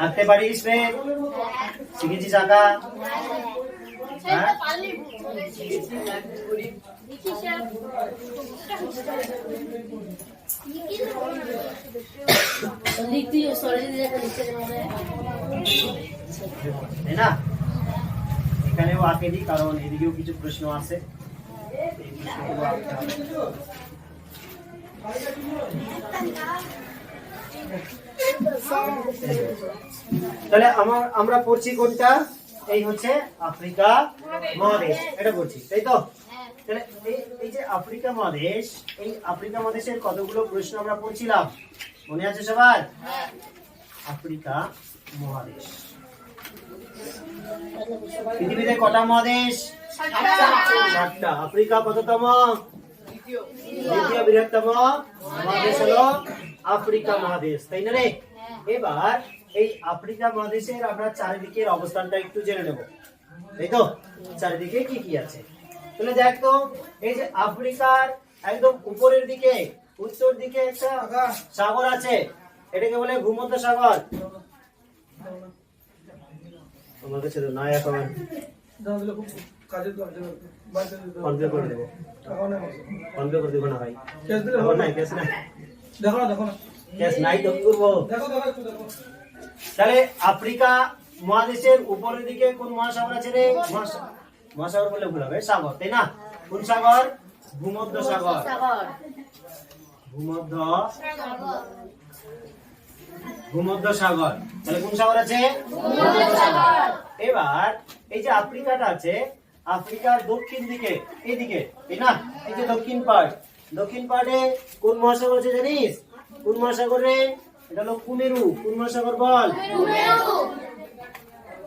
আঁকতে পারিস রে শিখেছিস আঁকা না এখানেও আঁকে দিই কারণ এদিকেও কিছু প্রশ্ন আছে। আঁকতে হবে। তাহলে আমার, আমরা পড়ছি কোনটা? এই হচ্ছে আফ্রিকা মহাদেশ। এটা পড়ছি, তাই তো? তাহলে এই যে আফ্রিকা মহাদেশ, এই আফ্রিকা মহাদেশের কতগুলো প্রশ্ন আমরা পড়ছিলাম? মনে আছে সবার? আফ্রিকা মহাদেশ। পৃথিবীতে কটা মহাদেশ? সাতটা। আফ্রিকা কততম? দ্বিতীয় বৃহত্তম মহাদেশ হলো আফ্রিকা মহাদেশ তাই না রে? এবার এই আফ্রিকা মহাদেশের আমরা চারিদিকের অবস্থানটা একটু জেনে নেব। তাই তো? চারিদিকে কি কি আছে? তাহলে দেখ তো এই যে আফ্রিকার একদম উপরের দিকে উত্তর দিকে একটা সাগর আছে। এটাকে বলে ভূমধ্য সাগর। আমার কাছে নাই এখন। ফোন পে করে দেবো। ফোন পে করে দেবো না ভাই। এখন নাই ক্যাশ নাই? দেখো না দেখো না। ক্যাশ নাই তো কি করব দেখো দেখো একটু দেখো। তাহলে আফ্রিকা মহাদেশের উপরের দিকে কোন মহাসাগর আছে রে? মহাসাগর বলে ভুল হবে সাগর তাই না? কোন সাগর? ভূমধ্য সাগর। সাগর ভূমধ্য ভূমধ্য সাগর তাহলে কোন সাগর আছে? এবার এই যে আফ্রিকাটা আছে আফ্রিকার দক্ষিণ দিকে এইদিকে তাই না? এই যে দক্ষিণ পার্ট দক্ষিণ পার্টে কোন মহাসাগর আছে জানিস? কোন মহাসাগরে? এটা হলো কুমেরু। কোন মহাসাগর বল?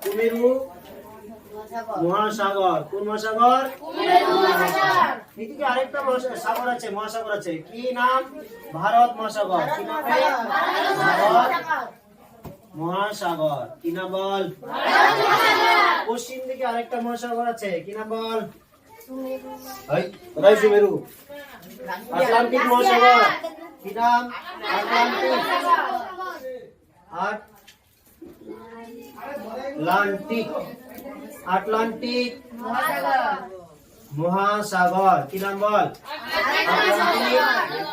কুমেরু। মহাসাগর। কোন মহাসাগর? আরেকটা সাগর আছে, মহাসাগর আছে। কি নাম? ভারত মহাসাগর। কি নাম ভারত মহাসাগর। কি নাম বল? পশ্চিম দিকে আরেকটা মহাসাগর আছে। কি নাম বল? সুমেরু আটলান্টিক মহাসাগর। কি নাম আটলান্টিক আটলান্টিক। আটলান্টিক মহাসাগর। কি নাম বল?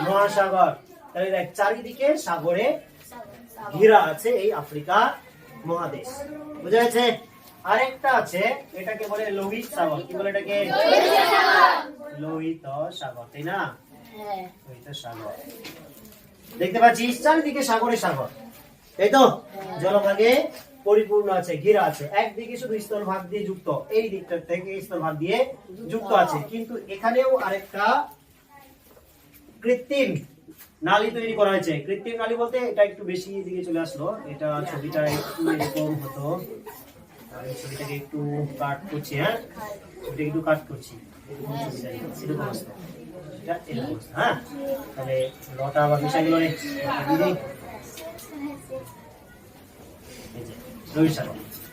মহাসাগর। তাহলে দেখ চারিদিকে সাগরে ঘেরা আছে এই আফ্রিকা মহাদেশ। বুঝা যাচ্ছে আরেকটা আছে এটাকে বলে লোহিত সাগর। কি বলে এটাকে? লোহিত সাগর তাই না? হ্যাঁ। লোহিত সাগর। দেখতে পাচ্ছিস চারিদিকে সাগরে সাগর। তাই তো? জলভাগে পরিপূর্ণ আছে ঘেরা আছে। একদিকে শুধু স্থল ভাগ দিয়ে যুক্ত। এই দিকটা থেকে স্থল ভাগ দিয়ে যুক্ত আছে। কিন্তু এখানেও আরেকটা কৃত্রিম নালী তৈরি করা হয়েছে। কৃত্রিম নালী বলতে এটা একটু বেশি দিকে চলে আসলো। এটা ছবিটা একটু এরকম হতো। এই ছবিটাকে একটু কাট করছি হ্যাঁ? ছবিটাকে একটু কাট করছি। আসতো হ্যাঁ? তাহলে লটা আবার মিশা গেল।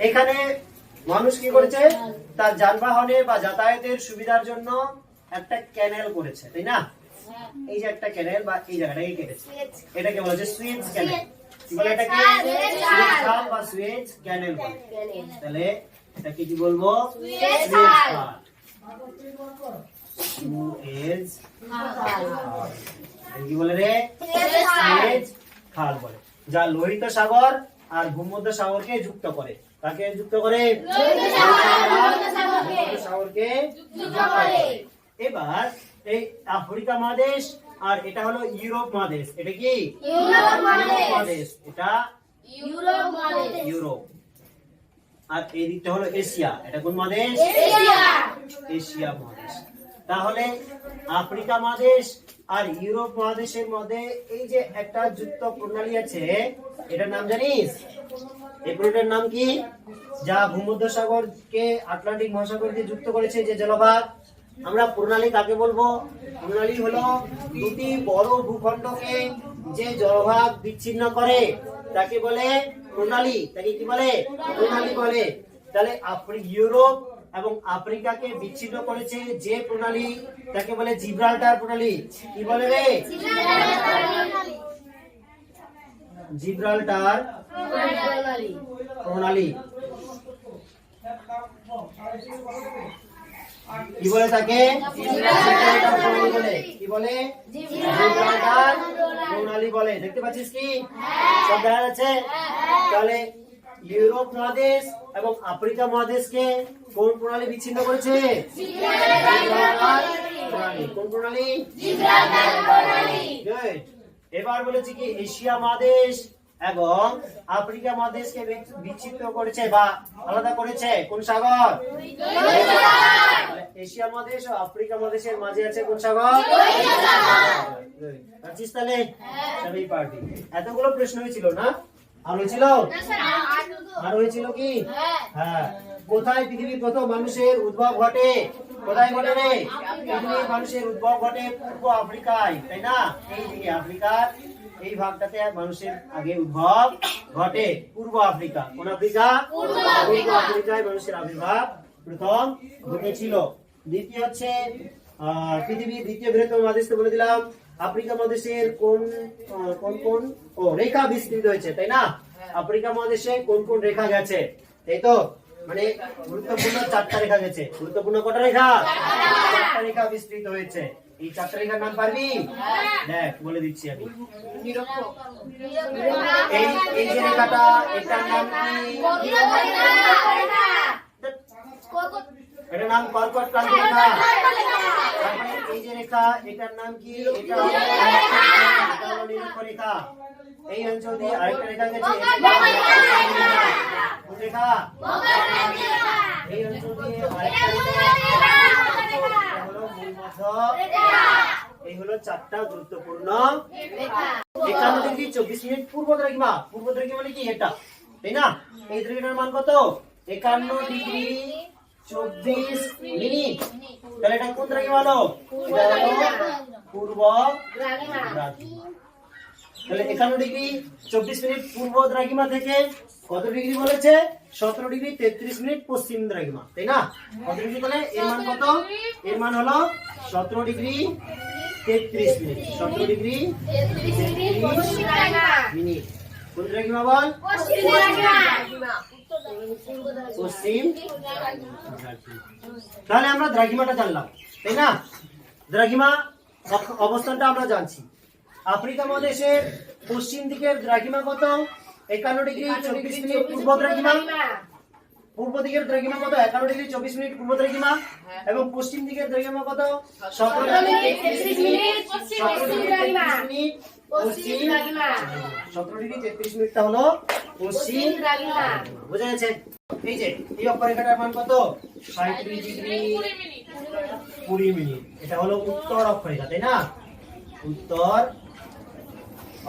এখানে মানুষ কি করেছে? তার যানবাহনে বা যাতায়াতের সুবিধার জন্য একটা ক্যানেল করেছে তাই না? এই যে একটা ক্যানেল বা এই জায়গাটাকে কেটেছে। এটাকে বলা হচ্ছে সুয়েজ ক্যানেল। কি সুয়েজ খাল বা সুয়েজ ক্যানেল বলে তাহলে এটাকে কি বলব সুয়েজ খাল সুয়েজ খাল কি বলে রে সুয়েজ খাল বলে যা লোহিত সাগর আর ভূমধ্য সাগরকে যুক্ত করে কাকে যুক্ত করে সাগরকে যুক্ত করে এবার এই আফ্রিকা মহাদেশ আর এটা হলো ইউরোপ মহাদেশ। এটা কি? ইউরোপ মহাদেশ। এটা ইউরোপ আর এই দিকটা হলো এশিয়া। এটা কোন মহাদেশ? এশিয়া। মহাদেশ। তাহলে আফ্রিকা মহাদেশ আর ইউরোপ মহাদেশের মধ্যে এই যে একটা যুক্ত প্রণালী আছে এটার নাম জানিস? এই প্রণালীর নাম কি? যা ভূমধ্য সাগরকে আটলান্টিক মহাসাগরকে যুক্ত করেছে যে জলভাগ? আমরা প্রণালী কাকে বলব? প্রণালী হলো দুটি বড় ভূখণ্ডকে যে জলভাগ বিচ্ছিন্ন করে, তাকে বলে প্রণালী। তাকে কি বলে? প্রণালী বলে। তাহলে ইউরোপ এবং আফ্রিকাকে বিচ্ছিন্ন করেছে যে প্রণালী? তাকে বলে জিব্রাল্টার প্রণালী। কি বলে রে? জিব্রাল্টার প্রণালী। কি বলে তাকে? কি বলে? প্রণালী বলে। দেখতে পাচ্ছিস কি? সব দেখা যাচ্ছে? তাহলে ইউরোপ মহাদেশ এবং আফ্রিকা মহাদেশকে কোন প্রণালী বিচ্ছিন্ন করেছে? কোন প্রণালী? এবার বলেছি কি এশিয়া মহাদেশ এবং আফ্রিকা মহাদেশকে বিচ- বিচ্ছিন্ন করেছে বা আলাদা করেছে। কোন সাগর? এশিয়া মহাদেশ ও আফ্রিকা মহাদেশের মাঝে আছে কোন সাগর? Good. তাহলে সবই পার্টি। এতগুলো প্রশ্ন হয়েছিল না? আর হয়েছিল আর হয়েছিল কি? হ্যাঁ। কোথায় পৃথিবীর প্রথম মানুষের উদ্ভব ঘটে? কোথায় ঘটে রে? পৃথিবীর মানুষের উদ্ভব ঘটে পূর্ব আফ্রিকায় তাই না? এই দিকে আফ্রিকার এই ভাগটাতে মানুষের আগে উদ্ভব ঘটে পূর্ব আফ্রিকা। কোন আফ্রিকা? পূর্ব আফ্রিকায় মানুষের আবির্ভাব প্রথম ঘটেছিল। দ্বিতীয় হচ্ছে পৃথিবীর দ্বিতীয় বৃহত্তম মহাদেশ বলে দিলাম। আফ্রিকা মহাদেশের কোন কোন কোন? ও রেখা বিস্তৃত হয়েছে তাই না? আফ্রিকা মহাদেশে কোন কোন রেখা গেছে? তাই তো? মানে গুরুত্বপূর্ণ চারটা রেখা গেছে। গুরুত্বপূর্ণ কটা রেখা? চারটা রেখা বিস্তৃত হয়েছে। এই চারটা রেখার নাম পারবি দেখ বলে দিচ্ছি আমি এই এই যে রেখাটা এটার নাম কি এটার নাম কর্কট ক্রান্তি রেখা তারপরে এই যে রেখা এটার নাম কি? এটা হলো এই অঞ্চল দিয়ে আরেকটা রেখা গেছে। রেখা অঞ্চল দিয়ে এই হলো চারটা গুরুত্বপূর্ণ। একান্ন ডিগ্রি চব্বিশ মিনিট পূর্ব দ্রাঘিমা। পূর্ব দ্রাঘিমা মানে কি? এটা। তাই না? এই দ্রাঘিমার মান কত? একান্ন ডিগ্রি। চব্বিশ মিনিট। তাহলে এটা কোন এটা হলো পূর্ব তাহলে একান্ন ডিগ্রি চব্বিশ মিনিট পূর্ব দ্রাঘিমা থেকে কত ডিগ্রি বলেছে? সতেরো ডিগ্রি তেত্রিশ মিনিট পশ্চিম দ্রাঘিমা তাই না? কত ডিগ্রি তাহলে? এর মান কত? এর মান হলো সতেরো ডিগ্রি তেত্রিশ মিনিট। সতেরো ডিগ্রি মিনিট। কোন বল? পশ্চিম? তাহলে আমরা দ্রাঘিমাটা জানলাম তাই না? দ্রাঘিমা অবস্থানটা আমরা জানছি। আফ্রিকা মহাদেশের পশ্চিম দিকের দ্রাঘিমা কত? একান্ন ডিগ্রি চব্বিশ মিনিট পূর্ব দ্রাঘিমা। পূর্ব দিকের দ্রাঘিমা কত? একান্ন ডিগ্রি চব্বিশ মিনিট পূর্ব দ্রাঘিমা। এবং পশ্চিম দিকের দ্রাঘিমা কত? সতেরো মিনিট ডিগ্রি তেত্রিশ মিনিট পশ্চিম সতেরো ডিগ্রি তেত্রিশ মিনিটটা হলো পশ্চিম বোঝা গেছে? এই যে এই অক্ষরেখাটার মান কত? সাঁত্রিশ ডিগ্রি কুড়ি মিনিট। এটা হলো উত্তর অক্ষরেখা তাই না? উত্তর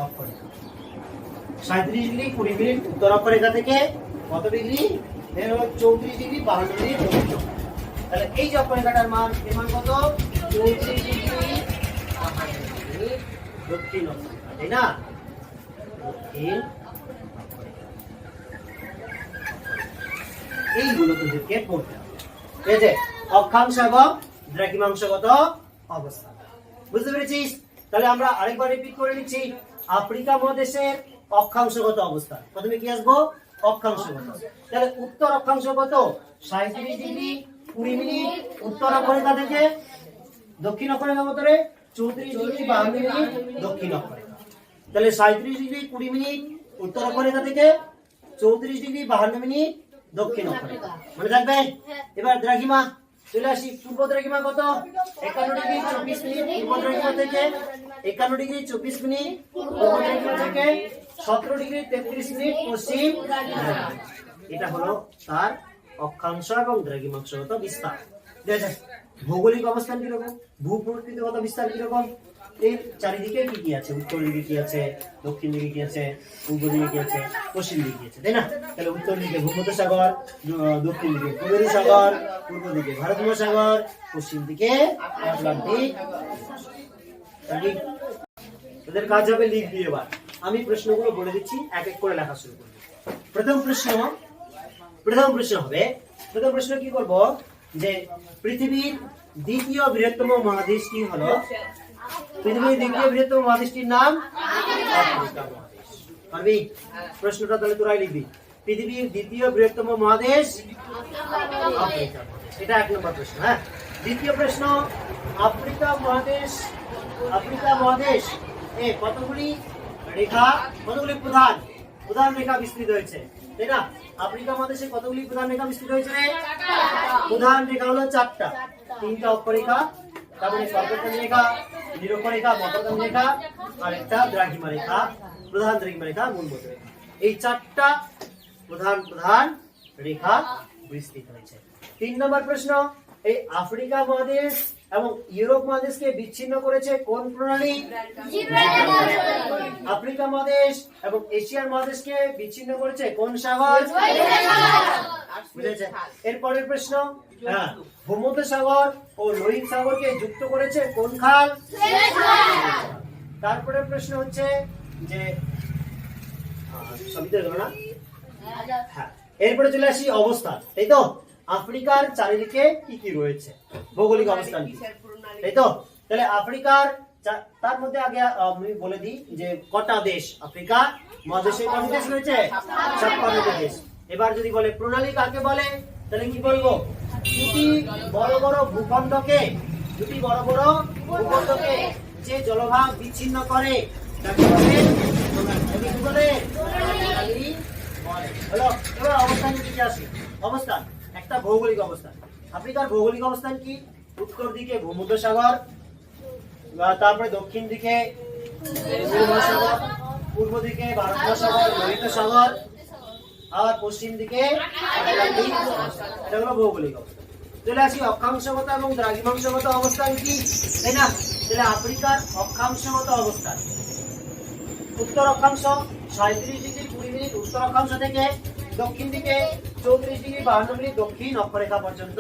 অক্ষরেখা সাঁত্রিশ ডিগ্রি কুড়ি মিনিট উত্তর অক্ষরেখা থেকে কত ডিগ্রি? চৌত্রিশ ডিগ্রি বাহান্ন ডিগ্রি তাহলে এই যে অক্ষরেখাটার মান এর মান কত? চৌত্রিশ ডিগ্রি। দক্ষিণ অক্ষরেখা তাই না? দক্ষিণ এইগুলো তোদেরকে পড়তে হবে। ঠিক আছে অক্ষাংশ এবং দ্রাঘিমাংশগত অবস্থা বুঝতে পেরেছিস? তাহলে আমরা আরেকবার রিপিট করে নিচ্ছি। আফ্রিকা মহাদেশের অক্ষাংশগত অবস্থা প্রথমে কি আসব? অক্ষাংশগত। তাহলে উত্তর অক্ষাংশ কত? সাঁত্রিশ ডিগ্রি, কুড়ি মিনিট। উত্তর অক্ষরেখা থেকে দক্ষিণ অক্ষরেখা কত চৌত্রিশ ডিগ্রি বাহান্ন মিনিট দক্ষিণ অক্ষরেখা তাহলে সাঁত্রিশ ডিগ্রি কুড়ি মিনিট উত্তর অক্ষরেখা থেকে? চৌত্রিশ ডিগ্রি বাহান্ন মিনিট দক্ষিণ অক্ষরেখা মনে থাকবে? এবার দ্রাঘিমা চলে আসি। পূর্ব দ্রাঘিমা কত? একান্ন ডিগ্রি চব্বিশ মিনিট পূর্ব দ্রাঘিমা থেকে একান্ন ডিগ্রি চব্বিশ মিনিট পূর্ব দ্রাঘিমা থেকে সতেরো ডিগ্রি তেত্রিশ মিনিট পশ্চিম এটা হলো তার অক্ষাংশ এবং দ্রাঘিমাংশগত বিস্তার। ভৌগোলিক অবস্থান কীরকম? ভূপ্রকৃতিগত বিস্তার কীরকম? এর চারিদিকে কি কি আছে? উত্তর দিকে কি আছে? দক্ষিণ দিকে কি আছে? পূর্ব দিকে কি আছে? পশ্চিম দিকে কি আছে? তাই না? তাহলে উত্তর দিকে ভূমধ্য সাগর দক্ষিণ দিকে পূর্ব সাগর পূর্ব দিকে ভারত মহাসাগর পশ্চিম দিকে আটলান্টিক। তোদের কাজ হবে লিখ দিয়ে এবার। আমি প্রশ্নগুলো বলে দিচ্ছি, এক এক করে লেখা শুরু করব। প্রথম প্রশ্ন প্রথম প্রশ্ন হবে, প্রথম প্রশ্ন কি করব? যে পৃথিবীর দ্বিতীয় বৃহত্তম মহাদেশটি হলো পৃথিবীর দ্বিতীয় বৃহত্তম মহাদেশটির নাম পারবি? প্রশ্নটা তাহলে তোরাই লিখবি। পৃথিবীর দ্বিতীয় বৃহত্তম মহাদেশ। এটা এক নম্বর প্রশ্ন হ্যাঁ? দ্বিতীয় প্রশ্ন, আফ্রিকা মহাদেশ আফ্রিকা মহাদেশ এ কতগুলি রেখা, কতগুলি প্রধান? প্রধান রেখা বিস্তৃত হয়েছে। না? আফ্রিকা মহাদেশে কতগুলি প্রধান রেখা বিস্তৃত হয়েছে? প্রধান রেখা হলো চারটা। তিনটা অক্ষরেখা, তারপরে সর্বপ্রধান রেখা, নিরক্ষরেখা মকরদান রেখা আর একটা দ্রাঘিমা রেখা প্রধান দ্রাঘিমা রেখা মূলমত রেখা। এই চারটা প্রধান প্রধান রেখা বিস্তৃত হয়েছে। তিন নম্বর প্রশ্ন, এই আফ্রিকা মহাদেশ এবং ইউরোপ মহাদেশকে বিচ্ছিন্ন করেছে কোন প্রণালী? আফ্রিকা মহাদেশ এবং এশিয়ার মহাদেশকে বিচ্ছিন্ন করেছে কোন সাগর? এরপরের প্রশ্ন হ্যাঁ ভূমধ্য সাগর ও লোহিত সাগরকে যুক্ত করেছে কোন খাল? তারপরে প্রশ্ন হচ্ছে যে হ্যাঁ। এরপরে চলে আসি অবস্থান। তাই তো, আফ্রিকার চারিদিকে কি কি রয়েছে? ভৌগোলিক অবস্থান তাই তো তাহলে আফ্রিকার তার মধ্যে আগে আমি বলে দিই যে কটা দেশ? আফ্রিকা মহাদেশে কটা দেশ রয়েছে? ছাপ্পান্নটি দেশ। এবার যদি বলে প্রণালী কাকে বলে তাহলে কি বলব? দুটি বড় বড় ভূখণ্ডকে দুটি বড় বড় ভূখণ্ডকে যে জলভাগ বিচ্ছিন্ন করে তাকে বলে প্রণালী। কি বলে প্রণালী বলে। হলো এবার অবস্থানের দিকে আসি? অবস্থান একটা ভৌগোলিক অবস্থান। আফ্রিকার ভৌগোলিক অবস্থান কি? উত্তর দিকে ভূমধ্যসাগর তারপরে দক্ষিণ দিকে পূর্ব দিকে ভারত মহাসাগর লোহিত সাগর আর পশ্চিম দিকে এটা ভৌগোলিক অবস্থান। আসি অক্ষাংশগত এবং দ্রাঘিমাংশগত অবস্থান কি? তাই না? তাহলে আফ্রিকার অক্ষাংশগত অবস্থান। উত্তর অক্ষাংশ সাঁত্রিশ ডিগ্রি কুড়ি মিনিট, উত্তর অক্ষাংশ থেকে দক্ষিণ দিকে চৌত্রিশ ডিগ্রি, বাহান্ন মিনিট দক্ষিণ অক্ষরেখা পর্যন্ত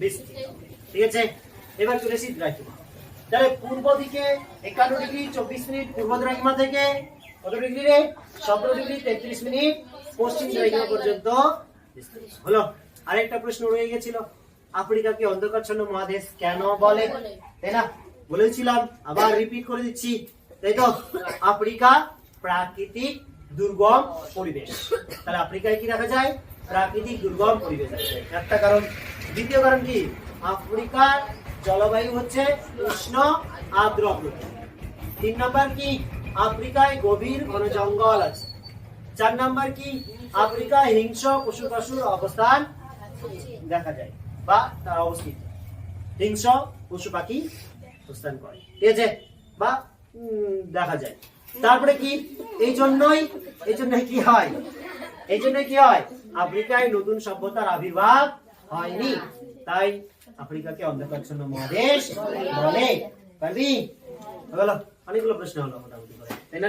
বিস্তৃত। ঠিক আছে? এবার চলে এসি দ্রাঘিমা তাহলে পূর্ব দিকে একান্ন ডিগ্রি, চব্বিশ মিনিট, পূর্ব দ্রাঘিমা থেকে কত ডিগ্রি রে? সতেরো ডিগ্রি, তেত্রিশ মিনিট, পশ্চিম দ্রাঘিমা পর্যন্ত হলো, আরেকটা প্রশ্ন রয়ে গেছিল। আফ্রিকাকে অন্ধকারচ্ছন্ন মহাদেশ? কেন বলে? তাই না? বলেছিলাম, আবার রিপিট করে দিচ্ছি। তাই তো? আফ্রিকা প্রাকৃতিক দুর্গম পরিবেশ। তাহলে আফ্রিকায় কি দেখা যায়? প্রাকৃতিক দুর্গম পরিবেশ যায়। একটা কারণ। দ্বিতীয় কারণ কি? আফ্রিকার জলবায়ু হচ্ছে উষ্ণ আর্দ্র তিন নম্বর কি? আফ্রিকায় গভীর ঘন জঙ্গল আছে। চার নম্বর কি? আফ্রিকায় হিংস্র পশু পশুর অবস্থান দেখা যায় বা তারা অবস্থিত। হিংস্র পশু পাখি অবস্থান করে ঠিক আছে বা দেখা যায়। তারপরে কি? এই জন্যই এই জন্যই কি হয়? এই জন্য কি হয়? আফ্রিকায় নতুন সভ্যতার আবির্ভাব হয়নি। তাই আফ্রিকাকে অন্ধকারচ্ছন্ন মহাদেশ বলে। পারবি? অনেকগুলো প্রশ্ন হলো মোটামুটি